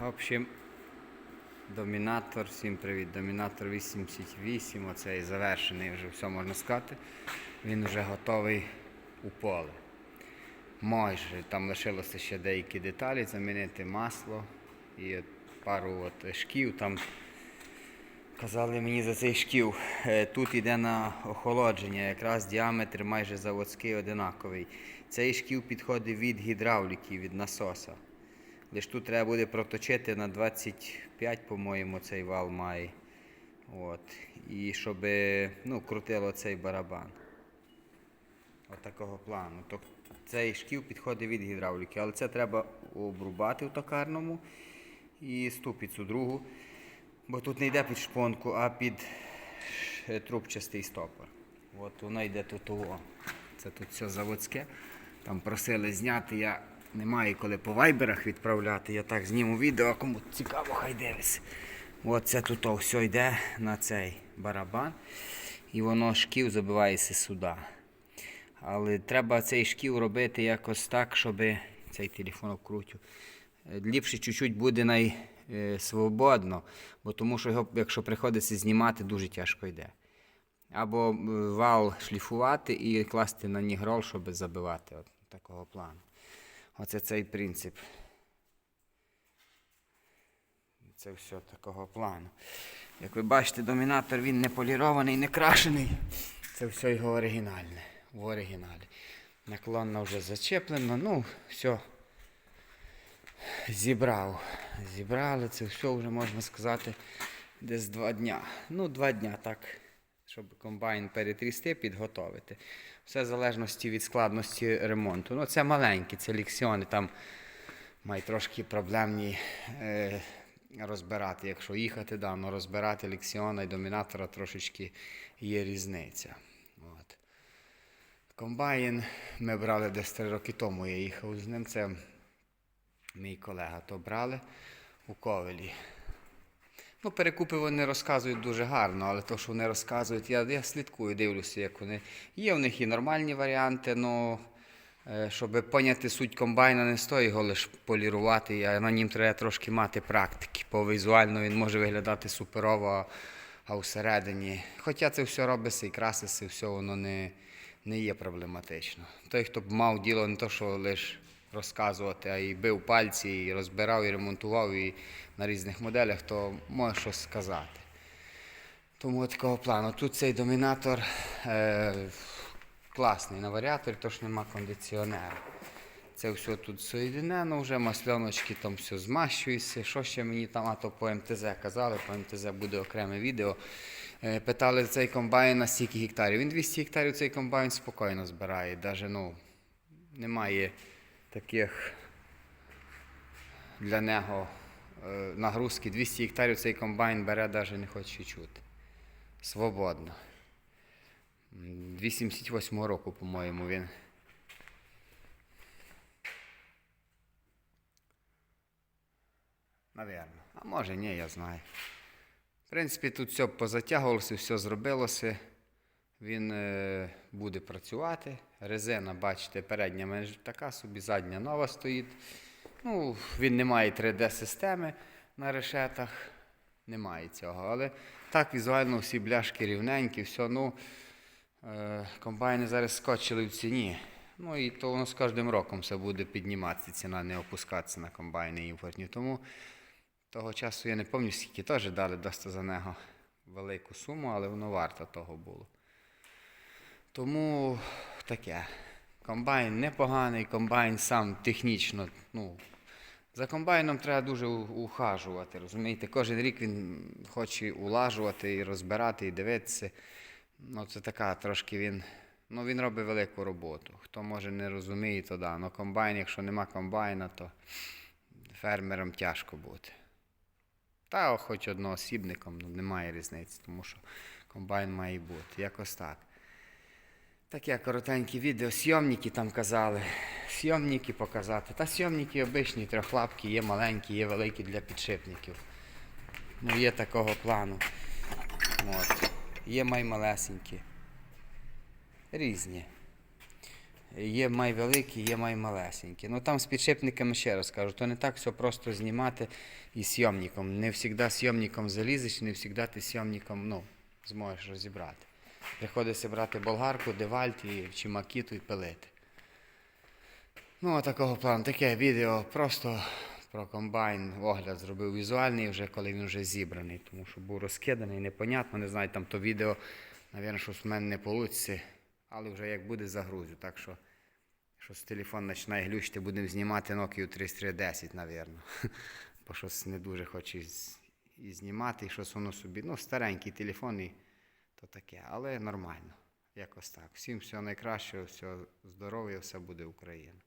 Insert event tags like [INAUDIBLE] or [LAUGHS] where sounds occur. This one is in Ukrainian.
В общем, домінатор, всім привіт. Домінатор 88, оцей завершений вже все можна сказати. Він вже готовий у поле. Майже там лишилося ще деякі деталі, замінити масло і пару от шків. Там казали мені за цей шків. Е, Тут йде на охолодження, якраз діаметр майже заводський одинаковий. Цей шків підходить від гідравліки, від насоса. Лиш тут треба буде проточити на 25, по-моєму, цей вал має. От. І щоб ну, крутило цей барабан. От такого плану. Тобто цей шків підходить від гідравліки, але це треба обрубати в токарному і ступицю другу. Бо тут не йде під шпонку, а під трубчастий стопор. От воно йде тут. О. Це тут все заводське. Там просили зняти. Я не маю коли по вайберах відправляти. Я так зніму відео, кому цікаво, хай дивись. От це тут все йде на цей барабан. І воно шків забивається сюди. Але треба цей шків робити якось так, щоб цей телефон обкрутю. Е, Ліпше чуть-чуть буде най, е, бо тому що його, якщо приходиться знімати, дуже тяжко йде. Або е, вал шліфувати і класти на нігрол, щоб забивати от такого плану. Оце цей принцип. Це все такого плану. Як ви бачите, домінатор він не полірований, не крашений. Це все його оригінальне. В оригіналі. Наклонно вже зачеплено, ну, все. Зібрав. Зібрали це все вже можна сказати десь два дня. Ну, два дня так, щоб комбайн перетрісти, підготовити. Все в залежності від складності ремонту. Ну, це маленькі, це ліксіони, там мають трошки проблемні е, розбирати. Якщо їхати, да, но розбирати ліксіона і домінатора трошечки є різниця. От. Комбайн ми брали десь три роки тому, я їхав з ним. Це мій колега то брали у Ковелі. Ну, перекупи вони розказують дуже гарно, але то, що вони розказують, я, я слідкую, дивлюся, як вони. Є в них і нормальні варіанти, але щоб поняти суть комбайна, не стоїть його лише полірувати, а на нім треба трошки мати практики. По візуально він може виглядати суперово, а- а всередині. Хоча це все робиться і краситься, все воно не, не є проблематично. Той, хто б мав діло не то, що лише розказувати, а й бив пальці, і розбирав, і ремонтував і на різних моделях, то може щось сказати. Тому такого плану. Тут цей домінатор е, класний на варіаторі, тож нема кондиціонера. Це все тут соєдинено, вже масляночки там все змащується. Що ще мені там, а то по МТЗ казали, по МТЗ буде окреме відео. Е, Питали цей комбайн на стільки гектарів. Він 200 гектарів цей комбайн спокійно збирає. Даже, ну, немає таких для нього е, нагрузки. 200 гектарів цей комбайн бере, навіть не хоче чути. Свободно. М, 88 року, по-моєму, він. Навірно. А може ні, я знаю. В принципі, тут все позатягувалося, все зробилося. Він е, буде працювати. Резина, бачите, передня менш така собі, задня нова стоїть. Ну, він не має 3D-системи на решетах. Немає цього. Але так візуально всі бляшки рівненькі, все. Ну, е, комбайни зараз скочили в ціні. Ну і то воно з кожним роком все буде підніматися, ціна не опускатися на комбайни імпортні. Тому того часу я не пам'ятаю, скільки теж дали досить за нього велику суму, але воно варто того було. Тому таке. Комбайн непоганий, комбайн сам технічно. Ну, за комбайном треба дуже ухажувати, розумієте? Кожен рік він хоче улажувати і розбирати, і дивитися. Ну, це така трошки він. Ну, він робить велику роботу. Хто може не розуміє, то да. Ну, комбайн, якщо нема комбайна, то фермерам тяжко бути. Та хоч одноосібником, ну, немає різниці, тому що комбайн має бути. Якось так. Таке коротеньке відео. Сйомники там казали. Сйомники показати. Та сйомники обичні, трьохлапкі, є маленькі, є великі для підшипників. Ну, є такого плану. От. Є маймалесенькі. Різні. Є май великі, є май малесенькі. Ну там з підшипниками ще раз кажу, то не так все просто знімати і зйомником. Не завжди зйомником залізеш, не завжди ти зйомником ну, зможеш розібрати. Приходиться брати болгарку, девальт і чи макіту і пилити. Ну, такого плану. Таке відео просто про комбайн огляд зробив візуальний, вже коли він вже зібраний, тому що був розкиданий, непонятно, не знаю, там то відео, навірно, щось в мене не вийде, але вже як буде загрузю. Так що, щось телефон починає глючити, будемо знімати Nokia 3310, навірно. [LAUGHS] Бо щось не дуже хоче і знімати, і щось воно собі. Ну, старенький телефон, і то таке, але нормально. Якось так. Всім всього найкращого, всього здоров'я, все буде Україна.